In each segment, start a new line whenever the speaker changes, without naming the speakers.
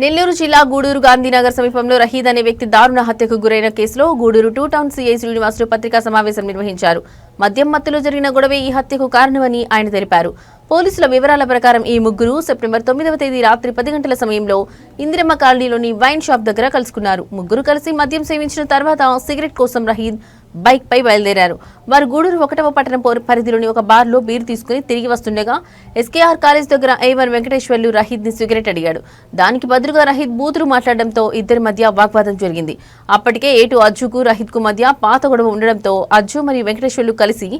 నెల్లూరు జిల్లా గూడూరు గాంధీనగర్ సమీపంలో రహీద్ అనే వ్యక్తి దారుణ హత్యకు గురైన కేసులో Gudur two town CI Srinivasulu పత్రికా సమావేశం నిర్వహించారు. మద్యం మత్తులో జరిగిన గొడవే ఈ హత్యకు కారణమని ఆయన తెలిపారు. పోలీసుల వివరాల ప్రకారం ఈ ముగ్గురు సెప్టెంబర్ తొమ్మిదవ తేదీ రాత్రి పది గంటల సమయంలో ఇందిరమ్మ కాలనీలోని వైన్ షాప్ దగ్గర కలుసుకున్నారు. ముగ్గురు కలిసి మద్యం సేవించిన తర్వాత సిగరెట్ కోసం రహీద్ బైక్ పై బయలుదేరారు. వారు గూడూరు ఒకటవ పట్టణ పరిధిలోని ఒక బార్లో బీర్ తీసుకుని తిరిగి వస్తుండగా ఎస్కేఆర్ కాలేజ్ దగ్గర ఐవర్ వెంకటేశ్వర్లు రహీద్ని సిగరెట్ అడిగాడు. దానికి బదులుగా రహీద్ బూతులు మాట్లాడడంతో ఇద్దరి మధ్య వాగ్వాదం జరిగింది. అప్పటికే ఏటు అజ్జుకు రహీద్కు మధ్య పాత గొడవ ఉండడంతో అజ్జు మరియు వెంకటేశ్వర్లు కలిసి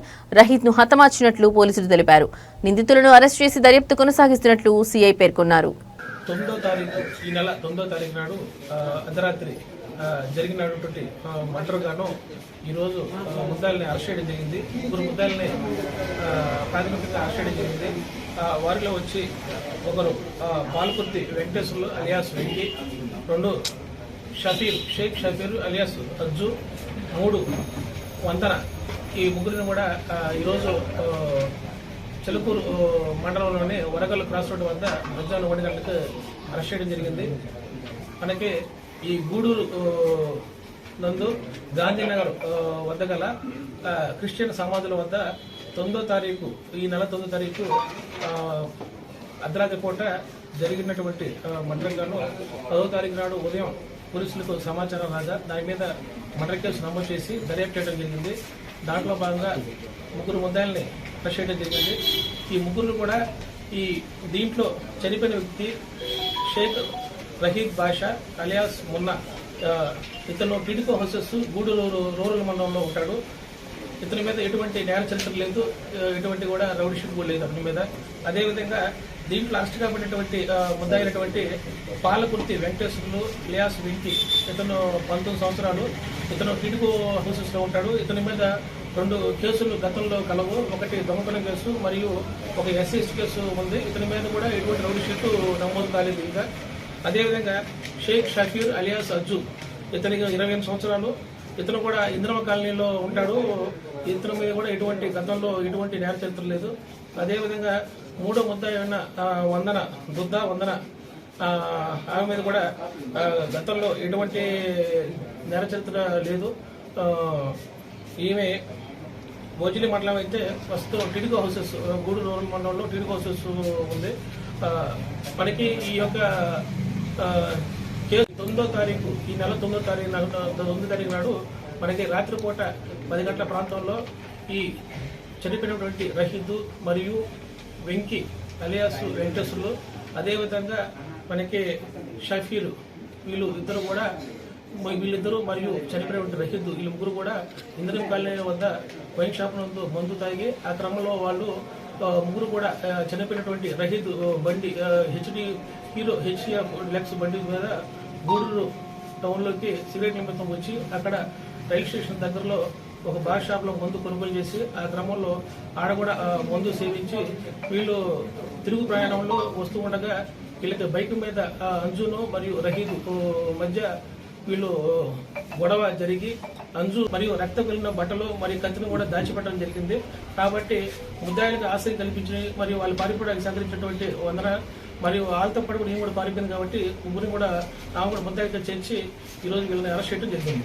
రహీద్ను హతమార్చినట్లు పోలీసులు తెలిపారు. నిందితులను అరెస్ట్ చేసి దర్యాప్తు కొనసాగిస్తున్నట్లు సీఐ పేర్కొన్నారు.
తొమ్మిదో తారీఖు ఈ నెల తొమ్మిదో తారీఖు నాడు అర్ధరాత్రి జరిగినటువంటి మటర్ గాను ఈరోజు ముద్దాలని అరెస్ట్ చేయడం జరిగింది. ముగ్గురు ముద్దాలని ప్రాథమికంగా అరెస్ట్ చేయడం జరిగింది. ఆ, వారిలో వచ్చి ఒకరు ఆ, పాలకుర్తి వెంకటేశ్వర్లు అలియాస్ వెంకి రెండు షఫీర్ షేక్ షఫీర్ అలియాస్ అజ్జు మూడు వంతన. ఈ ముగ్గురిని కూడా ఈరోజు ఆ, చిలుకూరు మండలంలోని వరగల్ క్రాస్ రోడ్ వద్ద మధ్యాహ్నం ఒంటి గంటలకు అరెస్ట్ చేయడం జరిగింది. మనకి ఈ గూడూరు నందు గాంధీనగర్ వద్ద గల క్రిస్టియన్ సమాధుల వద్ద తొమ్మిదో తారీఖు ఈ నెల తొమ్మిదో తారీఖు అర్ధరాత్రి పూట జరిగినటువంటి మండలంగాను పదో తారీఖు నాడు ఉదయం పోలీసులకు సమాచారం రాగా దాని మీద మర్డర్ కేసు నమోదు చేసి దర్యాప్తు చేయడం జరిగింది. దాంట్లో భాగంగా ముగ్గురు ముద్దాయిల్ని అరెస్ట్ చేయడం జరిగింది. ఈ ముగ్గురు కూడా ఈ దీంట్లో చనిపోయిన వ్యక్తి షేక్ రహీద్ బాషా అలియాస్ మున్నా ఇతను టిడికో హౌసెస్ గూడూరు రూరల్ మండలంలో ఉంటాడు. ఇతని మీద ఎటువంటి నేర చరిత్ర లేదు ఎటువంటి కూడా రౌడిషిప్ షీట్ కూడా లేదు అతని మీద. అదేవిధంగా దీంట్లో అరెస్ట్ కాబడినటువంటి ఆ, ముద్దాయినటువంటి పాలకుర్తి వెంకటేశ్వరులు లియాస్ వింటి ఇతను పంతొమ్మిది సంవత్సరాలు. ఇతను కిడుకు హౌసెస్లో ఉంటాడు. ఇతని మీద రెండు కేసులు గతంలో కలవు. ఒకటి దొంగతనం కేసు మరియు ఒక ఎస్ఎస్ కేసు ఉంది. ఇతని మీద కూడా ఎటువంటి రౌడిషిప్ షీట్ నమోదు కాలేదు ఇంకా. అదేవిధంగా షేక్ షకీర్ అలియాస్ అజ్జు ఇతనికి ఇరవై ఎనిమిది సంవత్సరాలు. ఇతను కూడా ఇంద్రమ కాలనీలో ఉంటాడు. ఇతని మీద కూడా ఎటువంటి గతంలో ఎటువంటి నేర చరిత్ర లేదు. అదేవిధంగా మూడో ముద్ద ఉన్న వందన బుద్ధ వందన ఆమె మీద కూడా గతంలో ఎటువంటి నేర చరిత్ర లేదు ఈమె భోజలి మండలం అయితే ప్రస్తుతం టిడికో హౌసెస్ గూడూరు రూరల్ మండలంలో టిడికో హౌసెస్ ఉంది. మనకి ఈ యొక్క తొమ్మిదో తారీఖు ఈ నెల తొమ్మిదో తారీఖు నాడు- తొమ్మిదో తారీఖు నాడు మనకి రాత్రిపూట పది గంటల ప్రాంతంలో ఈ చనిపోయినటువంటి రహీద్ మరియు వెంకి అలియాస్ వెంకటేశ్వర్లు అదేవిధంగా మనకి షఫీర్ వీళ్ళు ఇద్దరు కూడా వీళ్ళిద్దరూ మరియు చనిపోయినటువంటి రహీద్దు వీళ్ళు ముగ్గురు కూడా ఇంద్రం కాలనీ వద్ద వైన్ షాప్ నందు మందు తాగి ఆ క్రమంలో వాళ్ళు ముగ్గురు కూడా చనిపోయినటువంటి రహీద్ బండి హెచ్డి హీరో హెచ్డిఎఫ్ లెక్స్ బండి మీద గూడూరు టౌన్లోకి సిగరెట్ నిమిత్తం వచ్చి అక్కడ రైల్ స్టేషన్ దగ్గరలో ఒక బార్ షాప్లో మందు కొనుగోలు చేసి ఆ క్రమంలో ఆడ కూడా మందు సేవించి వీళ్ళు తిరుగు ప్రయాణంలో వస్తూ ఉండగా వీళ్ళకి బైక్ మీద అంజును మరియు రహీదు మధ్య వీళ్ళు గొడవ జరిగి అంజు మరియు రక్తం కలిగిన బట్టలు మరియు కత్తిని కూడా దాచిపెట్టడం జరిగింది. కాబట్టి ముద్దాయిలకు ఆశ్రయం కల్పించి మరియు వాళ్ళు పారిపోవడానికి సహకరించినటువంటి వందన మరియు వాళ్ళతో పాటు కూడా నేను కూడా పారిపోయింది కాబట్టి ముగ్గురిని కూడా ఆమె కూడా ముద్దాయితో చేర్చి ఈరోజు వీళ్ళని అరెస్ట్ చేయడం జరిగింది.